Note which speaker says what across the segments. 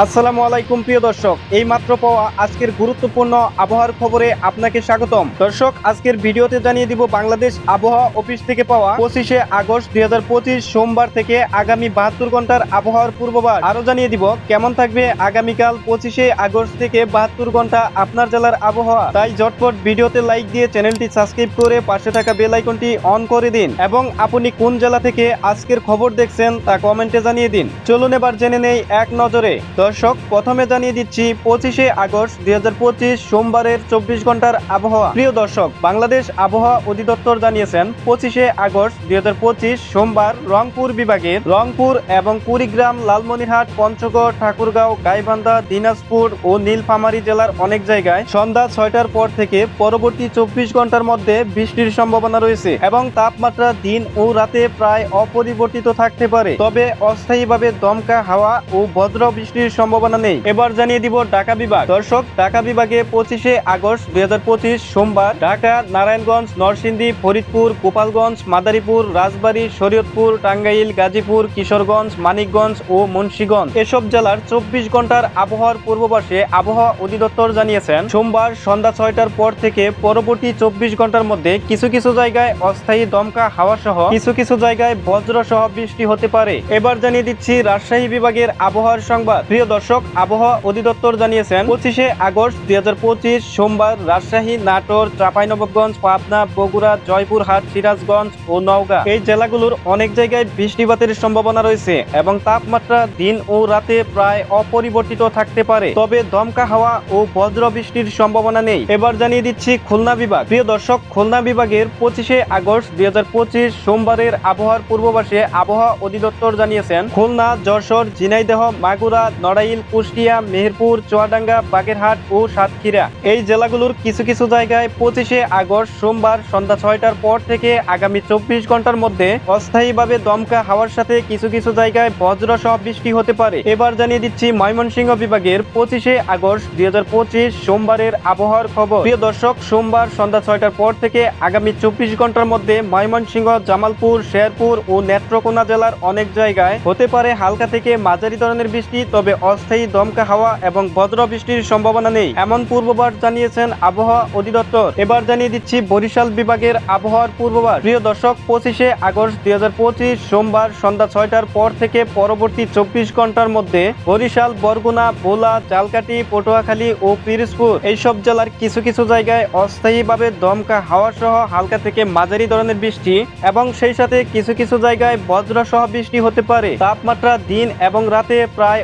Speaker 1: আসসালামু আলাইকুম প্রিয় দর্শক, এই মাত্র পাওয়া আজকের গুরুত্বপূর্ণ আবহাওয়ার খবরে আপনাকে স্বাগতম। দর্শক, আজকের ভিডিওতে জানিয়ে দিব বাংলাদেশ আবহাওয়া অফিস থেকে পাওয়া পঁচিশে আগস্ট দু হাজার পঁচিশ সোমবার থেকে আগামী বাহাত্তর ঘণ্টার আবহাওয়ার পূর্বাভাস। আরও জানিয়ে দিব কেমন থাকবে আগামীকাল পঁচিশে আগস্ট থেকে বাহাত্তর ঘণ্টা আপনার জেলার আবহাওয়া। তাই ঝটপট ভিডিওতে লাইক দিয়ে চ্যানেলটি সাবস্ক্রাইব করে পাশে থাকা বেল আইকনটি অন করে দিন এবং আপনি কোন জেলা থেকে আজকের খবর দেখছেন তা কমেন্টে জানিয়ে দিন। চলুন এবার জেনে নেই এক নজরে। দর্শক, প্রথমে জানিয়ে দিচ্ছি, পঁচিশে আগস্ট দুই হাজার পঁচিশ সোমবারের চব্বিশ ঘণ্টার আবহাওয়া। প্রিয় দর্শক, বাংলাদেশ আবহাওয়া অধিদপ্তর জানিয়েছেন, পঁচিশে আগস্ট দু হাজার পঁচিশ সোমবার রংপুর বিভাগের রংপুর এবং কুড়িগ্রাম, লালমনিরহাট, পঞ্চগড়, ঠাকুরগাঁও, গাইবান্ধা, দিনাজপুর ও নীলফামারী জেলার অনেক জায়গায় সন্ধ্যা ছয়টার পর থেকে পরবর্তী চব্বিশ ঘণ্টার মধ্যে বৃষ্টির সম্ভাবনা রয়েছে এবং তাপমাত্রা দিন ও রাতে প্রায় অপরিবর্তিত থাকতে পারে। তবে অস্থায়ীভাবে দমকা হাওয়া ও বজ্র বৃষ্টির সম্ভাবনা নেই। এবার জানিয়ে দিব ঢাকা বিভাগ। দর্শক, ঢাকা বিভাগে পঁচিশে আগস্ট দুই হাজার পঁচিশ সোমবার ঢাকা, নারায়ণগঞ্জ, নরসিংদী, ফরিদপুর, গোপালগঞ্জ, মাদারীপুর, রাজবাড়ী, শরীয়তপুর, টাঙ্গাইল, গাজীপুর, কিশোরগঞ্জ, মানিকগঞ্জ ও মুন্সীগঞ্জ। এসব জেলার চব্বিশ ঘণ্টার আবহাওয়ার পূর্বাভাসে আবহাওয়া অধিদপ্তর জানিয়েছেন, সোমবার সন্ধ্যা ছয়টার পর থেকে পরবর্তী চব্বিশ ঘণ্টার মধ্যে কিছু কিছু জায়গায় অস্থায়ী দমকা হাওয়া সহ কিছু কিছু জায়গায় বজ্র সহ বৃষ্টি হতে পারে। এবার জানিয়ে দিচ্ছি রাজশাহী বিভাগের আবহাওয়ার সংবাদ। প্রিয় দর্শক, আবহাওয়া অধিদপ্তর জানিয়েছেন, পঁচিশে আগস্ট দুই হাজার পঁচিশ সোমবার রাজশাহী, নাটোর, চাঁপাইনবাবগঞ্জ, পাবনা, বগুড়া, জয়পুরহাট, সিরাজগঞ্জ ও নওগাঁ। এই জেলাগুলোর অনেক জায়গায় বৃষ্টিপাতের সম্ভাবনা রয়েছে এবং তাপমাত্রা দিন ও রাতে প্রায় অপরিবর্তিত থাকতে পারে। তবে দমকা হাওয়া ও বজ্র বৃষ্টির সম্ভাবনা নেই। এবার জানিয়ে দিচ্ছি খুলনা বিভাগ। প্রিয় দর্শক, খুলনা বিভাগের পঁচিশে আগস্ট দুই হাজার পঁচিশ সোমবারের আবহাওয়ার পূর্বাভাসে আবহাওয়া অধিদপ্তর জানিয়েছেন, খুলনা, যশোর, ঝিনাইদহ, মাগুরা নড়াইল কুষ্টিয়া, মেহেরপুর, চুয়াডাঙ্গা, বাগেরহাট ও সাতক্ষীরা। এই জেলাগুলোর কিছু কিছু জায়গায় পঁচিশে আগস্ট সোমবার সন্ধ্যা ছয়টার পর থেকে আগামী চব্বিশ ঘণ্টার মধ্যে অস্থায়ীভাবে দমকা হাওয়ার সাথে কিছু কিছু জায়গায় বজ্র সহ বৃষ্টি হতে পারে। এবার জানিয়ে দিচ্ছি ময়মনসিংহ বিভাগের পঁচিশে আগস্ট দুই হাজার পঁচিশ সোমবারের আবহাওয়ার খবর। প্রিয় দর্শক, সোমবার সন্ধ্যা ছয়টার পর থেকে আগামী চব্বিশ ঘণ্টার মধ্যে ময়মনসিংহ, জামালপুর, শেরপুর ও নেত্রকোনা জেলার অনেক জায়গায় হতে পারে হালকা থেকে মাঝারি ধরনের বৃষ্টি, তবে অস্থায়ী দমকা হাওয়া এবং বজ্র বৃষ্টির সম্ভাবনা নেই। এমন পূর্বাভাস জানিয়েছেন আবহাওয়া অধিদপ্তর। এবার জানিয়ে দিচ্ছি, বরিশাল বিভাগের আবহাওয়ার পূর্বাভাস। প্রিয় দর্শক, পঁচিশে আগস্ট দুই হাজার পঁচিশ সোমবার সন্ধ্যা ছয়টার পর থেকে পরবর্তী চব্বিশ ঘণ্টার মধ্যে বরিশাল, বরগুনা, ভোলা জালকাটি পটুয়াখালী ও পিরিজপুর এইসব জেলার কিছু কিছু জায়গায় অস্থায়ীভাবে দমকা হাওয়া সহ হালকা থেকে মাঝারি ধরনের বৃষ্টি এবং সেই সাথে কিছু কিছু জায়গায় বজ্র সহ বৃষ্টি হতে পারে। তাপমাত্রা দিন এবং রাতে প্রায়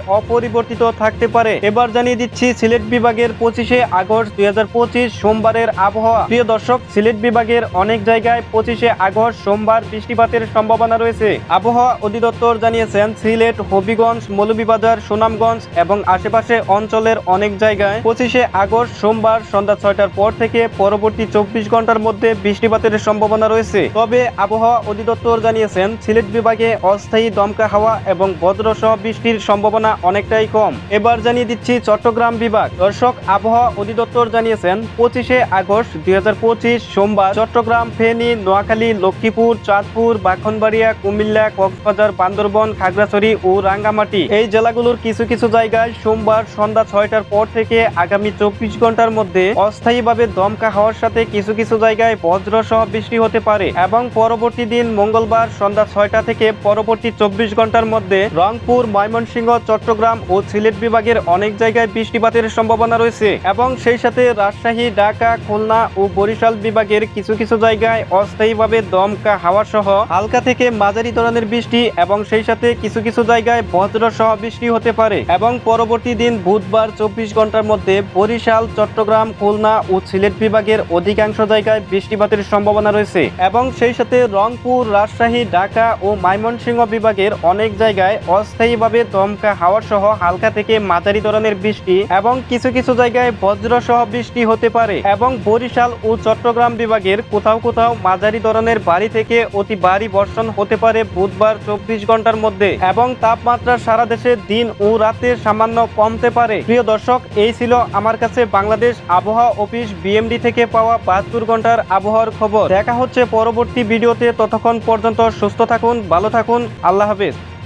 Speaker 1: অপরিবর্তিত থাকতে পারে। এবার জানিয়ে দিচ্ছি, সিলেট বিভাগের পঁচিশে আগস্ট দুই সোমবারের আবহাওয়া। প্রিয় দর্শক, সিলেট বিভাগের অনেক জায়গায় পঁচিশে আগস্ট সোমবার বৃষ্টিপাতের সম্ভাবনা রয়েছে। আবহাওয়া অধিদপ্তর জানিয়েছেন, সিলেট, হবিগঞ্জ, মৌলভীবাজার, সুনামগঞ্জ এবং আশেপাশে অঞ্চলের অনেক জায়গায় পঁচিশে আগস্ট সোমবার সন্ধ্যা ছয়টার পর থেকে পরবর্তী চব্বিশ ঘণ্টার মধ্যে বৃষ্টিপাতের সম্ভাবনা রয়েছে। তবে আবহাওয়া অধিদপ্তর জানিয়েছেন, সিলেট বিভাগে অস্থায়ী দমকা হাওয়া এবং বজ্রসহ বৃষ্টির সম্ভাবনা অনেকটাই কম। এবার জানিয়ে দিচ্ছি চট্টগ্রাম বিভাগ। দর্শক, আবহাওয়া অধিদপ্তর জানিয়েছেন, পঁচিশে আগস্ট দুই সোমবার চট্টগ্রাম, ফেনী, নোয়াখালী, লক্ষ্মীপুর, চাঁদপুর বাখনবাড়িয়া কুমিল্লা, কক্সবাজার, বান্দরবন, খাগড়াছড়ি ও রাঙ্গামাটি। এই জেলাগুলোর কিছু কিছু জায়গায় সোমবার সন্ধ্যা ছয়টার পর থেকে আগামী চব্বিশ ঘণ্টার মধ্যে অস্থায়ীভাবে দমকা হওয়ার সাথে কিছু কিছু জায়গায় বজ্র সহ বৃষ্টি হতে পারে এবং পরবর্তী দিন মঙ্গলবার সন্ধ্যা ছয়টা থেকে পরবর্তী চব্বিশ ঘণ্টার মধ্যে রংপুর, ময়মনসিংহ চট্টগ্রাম ও সিলেট বিভাগের অনেক জায়গায় বৃষ্টিপাতের সম্ভাবনা রয়েছে এবং সেই সাথে রাজশাহী, ঢাকা, খুলনা ও বরিশাল বিভাগের কিছু কিছু জায়গায় অস্থায়ীভাবে দমকা হাওয়া সহ হালকা থেকে মাঝারি ধরনের বৃষ্টি এবং সেই সাথে কিছু কিছু জায়গায় বজ্র সহ বৃষ্টি হতে পারে এবং পরবর্তী দিন বুধবার চব্বিশ ঘণ্টার মধ্যে বরিশাল, চট্টগ্রাম, খুলনা ও সিলেট বিভাগের অধিকাংশ জায়গায় বৃষ্টিপাতের সম্ভাবনা রয়েছে এবং সেই সাথে রংপুর, রাজশাহী, ঢাকা ও ময়মনসিংহ বিভাগের অনেক জায়গায় অস্থায়ীভাবে দমকা হাওয়া সহ হালকা থেকে মাঝারি ধরনের বৃষ্টি এবং কিছু কিছু জায়গায় বজ্র সহ বৃষ্টি হতে পারে এবং বরিশাল ও চট্টগ্রাম বিভাগের কোথাও কোথাও মাঝারি ধরনের বাড়ি থেকে অতি ভারী বর্ষণ হতে পারে বুধবার চব্বিশ ঘণ্টার মধ্যে এবং তাপমাত্রা সারা দেশে দিন ও রাতে সামান্য কমতে পারে। প্রিয় দর্শক, এই ছিল আমার কাছে বাংলাদেশ আবহাওয়া অফিস বিএমডি থেকে পাওয়া বাহাত্তর ঘণ্টার আবহাওয়ার খবর। দেখা হচ্ছে পরবর্তী ভিডিওতে। ততক্ষণ পর্যন্ত সুস্থ থাকুন, ভালো থাকুন। আল্লাহ হাফেজ।